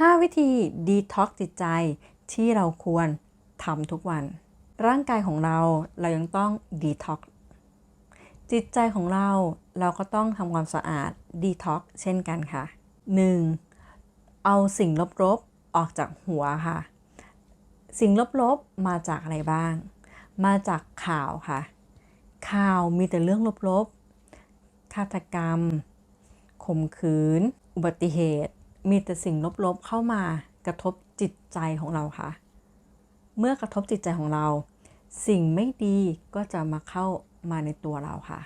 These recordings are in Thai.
5 วิธีดีท็อกจิตใจที่เราควรทำทุกวัน ร่างกายของเราเรายังต้องดีท็อกจิตใจของเราเราก็ต้องทำความสะอาดดีท็อกเช่นกันค่ะ 1. เอาสิ่งลบๆออกจากหัวค่ะ สิ่งลบๆมาจากอะไรบ้าง มาจากข่าวค่ะ ข่าวมีแต่เรื่องลบๆฆาตกรรมข่มขืน อุบัติเหตุ มีแต่สิ่งลบๆเข้ามากระทบจิตใจของเราค่ะ เมื่อกระทบจิตใจของเรา สิ่งไม่ดีก็จะมาเข้ามาในตัวเราค่ะ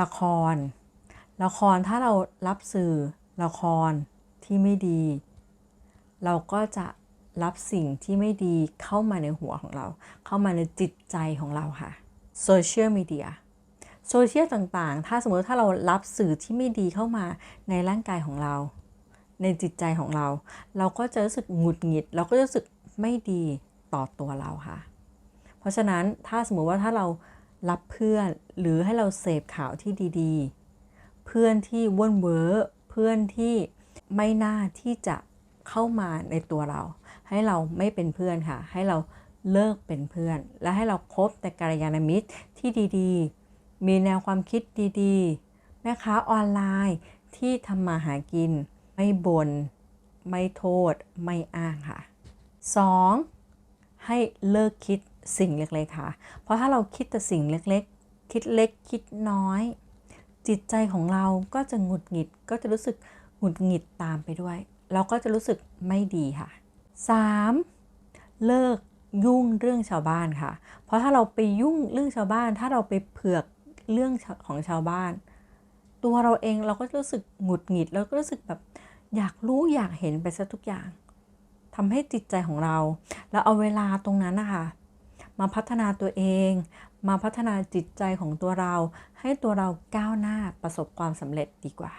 ละคร ละครถ้าเรารับสื่อละครที่ไม่ดี เราก็จะรับสิ่งที่ไม่ดีเข้ามาในหัวของเรา เข้ามาในจิตใจของเราค่ะโซเชียลมีเดียโซเชียลต่างๆ ถ้าสมมติถ้าเรารับสื่อที่ไม่ดีเข้ามาในร่างกายของเรา ในจิตใจของเรา เราก็จะรู้สึกหงุดหงิด เราก็จะรู้สึกไม่ดีต่อตัวเราค่ะ เพราะฉะนั้นถ้าสมมติว่าถ้าเรารับเพื่อนหรือให้เราเสพข่าวที่ดีๆ เพื่อนที่ว่นเวอร์เพื่อนที่ไม่น่าที่จะเข้ามาในตัวเรา ให้เราไม่เป็นเพื่อนค่ะ ให้เราเลิกเป็นเพื่อน และให้เราคบแต่กัลยาณมิตรที่ดีๆ มีแนวความคิดดีๆแม่ค้าออนไลน์ที่ทำมาหากิน ไม่บน่นไม่โทษ ไม่อ้างค่ะ 2. ให้เลิกคิดสิ่งเล็กๆค่ะ เพราะถ้าเราคิดแต่สิ่งเล็กๆ คิดเล็กคิดน้อย จิตใจของเราก็จะหงุดหงิดก็จะรู้สึกหงุดหงิดตามไปด้วย เราก็จะรู้สึกไม่ดีค่ะ 3. เลิกยุ่งเรื่องชาวบ้านค่ะ เพราะถ้าเราไปยุ่งเรื่องชาวบ้าน ถ้าเราไปเผือกเรื่องของชาวบ้าน ตัวเราเองเราก็รู้สึกหงุดหงิด แล้วก็รู้สึกแบบ อยากรู้อยากเห็นไปซะทุกอย่างทำให้จิตใจของเราแล้วเอาเวลาตรงนั้นนะคะ มาพัฒนาตัวเอง มาพัฒนาจิตใจของตัวเรา ให้ตัวเราก้าวหน้าประสบความสำเร็จดีกว่า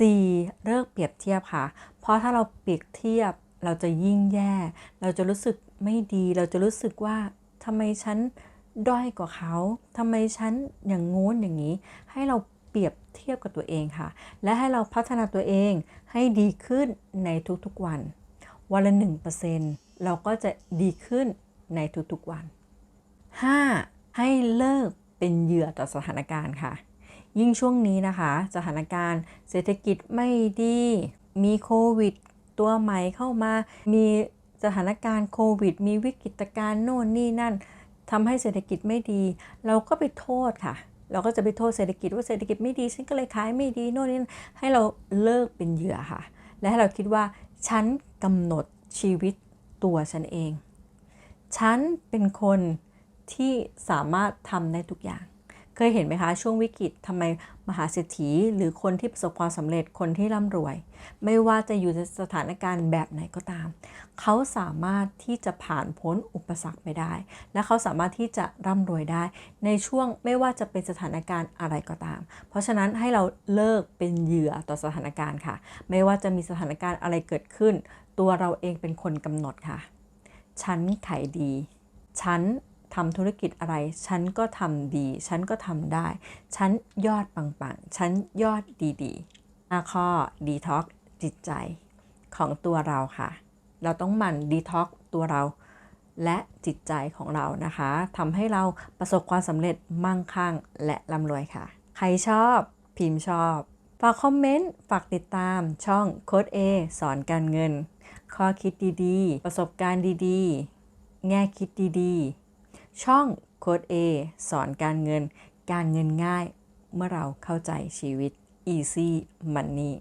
4. เลิกเปรียบเทียบค่ะ เพราะถ้าเราเปรียบเทียบเราจะยิ่งแย่ เราจะรู้สึกไม่ดี เราจะรู้สึกว่าทำไมฉันด้อยกว่าเขาทำไมฉันอย่างงู้นอย่างนี้ ให้เรา เปรียบเทียบกับตัวเองค่ะ และให้เราพัฒนาตัวเองให้ดีขึ้นในทุกๆวัน วันละ1%เราก็จะดีขึ้นในทุกๆวัน 5. ให้เลิกเป็นเหยื่อต่อสถานการณ์ค่ะ ยิ่งช่วงนี้นะคะ สถานการณ์เศรษฐกิจไม่ดี มีโควิด ตัวใหม่เข้ามา มีสถานการณ์โควิด มีวิกฤตการณ์โน่นนี่นั่นทำให้เศรษฐกิจไม่ดี เราก็ไปโทษค่ะ เราก็จะไปโทษเศรษฐกิจว่าเศรษฐกิจไม่ดีฉันก็เลยขายไม่ดีโน่นนี่ให้เราเลิกเป็นเหยื่อค่ะ และให้เราคิดว่าฉันกำหนดชีวิตตัวฉันเอง ฉันเป็นคนที่สามารถทำได้ทุกอย่าง เคยเห็นไหมคะ ช่วงวิกฤตทำไมมหาเศรษฐี หรือคนที่ประสบความสำเร็จคนที่ร่ำรวย ไม่ว่าจะอยู่ในสถานการณ์แบบไหนก็ตาม เขาสามารถที่จะผ่านพ้นอุปสรรคไปได้ และเขาสามารถที่จะร่ำรวยได้ ในช่วงไม่ว่าจะเป็นสถานการณ์อะไรก็ตาม เพราะฉะนั้นให้เราเลิกเป็นเหยื่อต่อสถานการณ์ค่ะ ไม่ว่าจะมีสถานการณ์อะไรเกิดขึ้น ตัวเราเองเป็นคนกำหนดค่ะ ฉันไขดี ฉัน ทำธุรกิจอะไร ฉันก็ทำดี ฉันก็ทำได้ ฉันยอดปังๆ ฉันยอดดีๆห้าข้อดีท็อกจิตใจของตัวเราค่ะ เราต้องหมั่นดีท็อกตัวเรา และจิตใจของเรานะคะทำให้เราประสบความสำเร็จมั่งคั่งและร่ำรวยค่ะ ใครชอบพิมพ์ชอบ ฝากคอมเมนต์ ฝากติดตามช่องโค้ด A สอนการเงิน ข้อคิดดีๆ ประสบการณ์ดีๆ แง่คิดดีๆ ช่องโค้ด A สอนการเงิน การเงินง่าย เมื่อเราเข้าใจชีวิต Easy Money